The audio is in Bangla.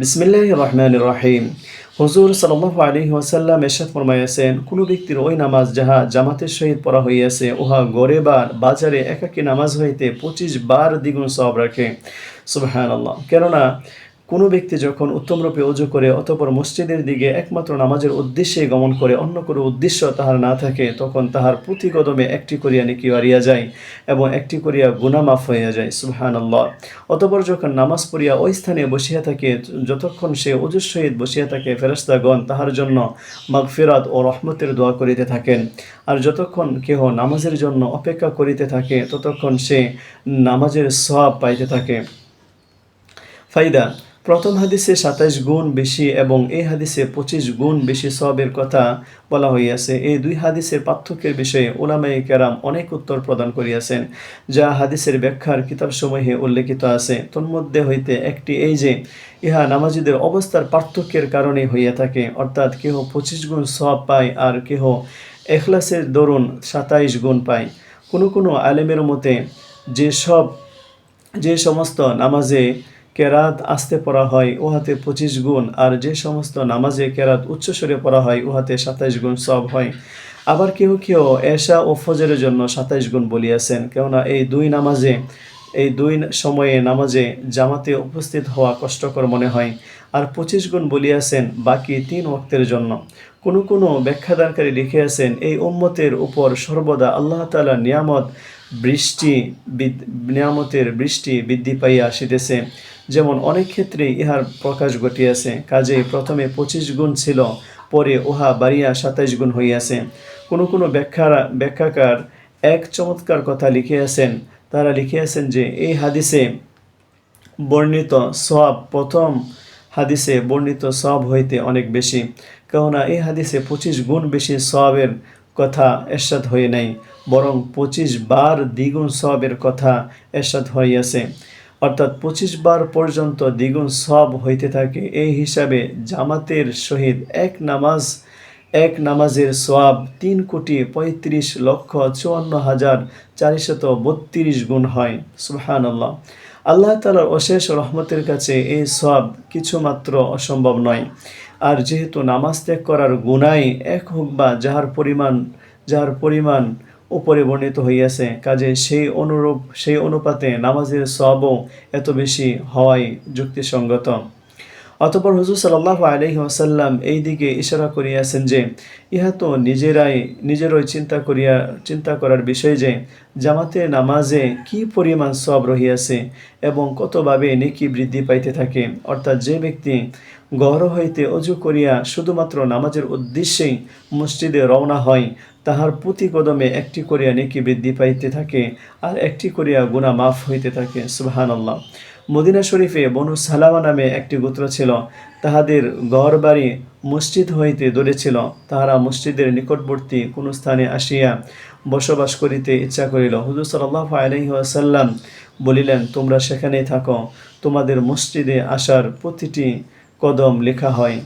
বিসমিল্লাহ রহমান রহিম। হজুর সাল্লাহ আলী ওয়াসাল্লাম এরশাদ ফরমাইয়াছেন, কোনো ব্যক্তির ওই নামাজ যাহা জামাতের সহিত পড়া হইয়াছে, উহা গড়ে বার বাজারে একাকী নামাজ হইতে পঁচিশ বার দ্বিগুণ সব রাখে। সুবাহ আল্লাহ কেননা কোনো ব্যক্তি যখন উত্তমরূপে অজু করে অতপর মসজিদের দিকে একমাত্র নামাজের উদ্দেশ্যে গমন করে অন্য কোনো উদ্দেশ্য তাহার না থাকে, তখন তাহার প্রতি কদমে একটি করিয়া নেকি হারিয়া যায় এবং একটি করিয়া গুনামাফ হইয়া যায়। সুবহান আল্লাহ অতপর যখন নামাজ পড়িয়া ওই স্থানে বসিয়া থাকে, যতক্ষণ সে অজুর সহিত বসিয়া থাকে ফেরস্তাগণ তাহার জন্য মাগফিরাত ও রহমতের দোয়া করিতে থাকেন। আর যতক্ষণ কেহ নামাজের জন্য অপেক্ষা করিতে থাকে, ততক্ষণ সে নামাজের সওয়াব পাইতে থাকে। ফাইদা প্রথম হাদিসে সাতাইশ গুণ বেশি এবং এই হাদিসে পঁচিশ গুণ বেশি সবের কথা বলা হইয়াছে। এই দুই হাদিসের পার্থক্যের বিষয়ে ওলামাই কেরাম অনেক উত্তর প্রদান করিয়াছেন, যা হাদিসের ব্যাখ্যার কিতাবসমূহে উল্লেখিত আছে। তন্মধ্যে হইতে একটি এই যে, ইহা নামাজিদের অবস্থার পার্থক্যের কারণে হইয়া থাকে, অর্থাৎ কেহ পঁচিশ গুণ সব পায় আর কেহ এখলাসের দরুন সাতাইশ গুণ পায়। কোনো কোনো আলেমের মতে যেসব যে সমস্ত নামাজে কেরাত আস্তে পড়া হয়, উহাতে পঁচিশ গুণ, আর যে সমস্ত নামাজে কেরাত উচ্চস্বরে পড়া হয়, উহাতে সাতাইশ গুণ সব হয়। আবার কেউ কেউ এশা ও ফজরের জন্য সাতাইশ গুণ বলিয়াছেন, কেননা এই দুই নামাজে, এই দুই সময়ে নামাজে জামাতে উপস্থিত হওয়া কষ্টকর মনে হয়। আর পঁচিশ গুণ বলিয়াছেন বাকি তিন ওক্তের জন্য। কোনো কোনো ব্যাখ্যাদানকারী লিখিয়াছেন, এই উম্মতের উপর সর্বদা আল্লাহ তালা নিয়ামত বৃষ্টি নিয়ামতের বৃষ্টি বৃদ্ধি পাইয়া আসিতেছে। যেমন অনেক ক্ষেত্রে ইহার প্রকাশ ঘটিয়াছে। কাজেই প্রথমে পঁচিশ গুণ ছিল, পরে উহা বাড়িয়া সাতাইশ গুণ হইয়াছে। কোনো কোনো ব্যাখ্যা ব্যাখ্যাকার এক চমৎকার কথা লিখিয়াছেন। তারা লিখিয়াছেন যে, এই হাদিসে বর্ণিত সব প্রথম হাদিসে বর্ণিত সব হইতে অনেক বেশি। কেননা এই হাদিসে পঁচিশ গুণ বেশি সবের কথা এরশাদ হয়ে নাই। বরং পঁচিশ বার দ্বিগুণ সবের কথা এরশাদ হইয়াছে। অর্থাৎ পঁচিশ বার পর্যন্ত দ্বিগুণ সব হইতে থাকে, এই হিসাবে জামাতের সহিত এক নামাজ, এক নামাজের সোয়াব তিন কোটি পঁয়ত্রিশ লক্ষ চুয়ান্ন হাজার চারিশত বত্রিশ গুণ হয়। সুহান আল্লাহ আল্লাহ তালার অশেষ রহমতের কাছে এই সব কিছুমাত্র অসম্ভব নয়। আর যেহেতু নামাজ ত্যাগ করার গুণাই এক হোক বা যাহার পরিমাণ যাহার পরিমাণ উপরে বর্ণিত হইয়াছে, কাজে সেই অনুরূপ, সেই অনুপাতে নামাজের সবও এত বেশি হওয়াই যুক্তিসঙ্গত। অতপর হুজুর সাল্লাহ আলহি আসাল্লাম এই দিকে ইশারা করিয়াছেন যে, ইহা তো নিজেরাই, নিজেরই চিন্তা করিয়া, চিন্তা করার বিষয় যে, জামাতে নামাজে কি পরিমাণ সব রহিয়াছে এবং কতভাবে নেকি বৃদ্ধি পাইতে থাকে। অর্থাৎ যে ব্যক্তি গহর হইতে অজু করিয়া শুধুমাত্র নামাজের উদ্দেশ্যেই মসজিদে রওনা হয় তাহার প্রতি কদমে একটি করিয়া নেকি বৃদ্ধি পাইতে থাকে আর একটি করিয়া গুণা মাফ হইতে থাকে সুবাহান আল্লাহ মদিনা শরীফে বনু সালামা নামে একটি গোত্র ছিল, তাহাদের গড় বাড়ি মসজিদ হইতে দূরে ছিল, তাহারা মসজিদের নিকটবর্তী কোনো স্থানে আসিয়া বসবাস করিতে ইচ্ছা করিল। হুজুর সাল্লাহ আলহিহাসাল্লাম বলিলেন, তোমরা সেখানেই থাকো, তোমাদের মসজিদে আসার প্রতিটি কদম লেখা হয়।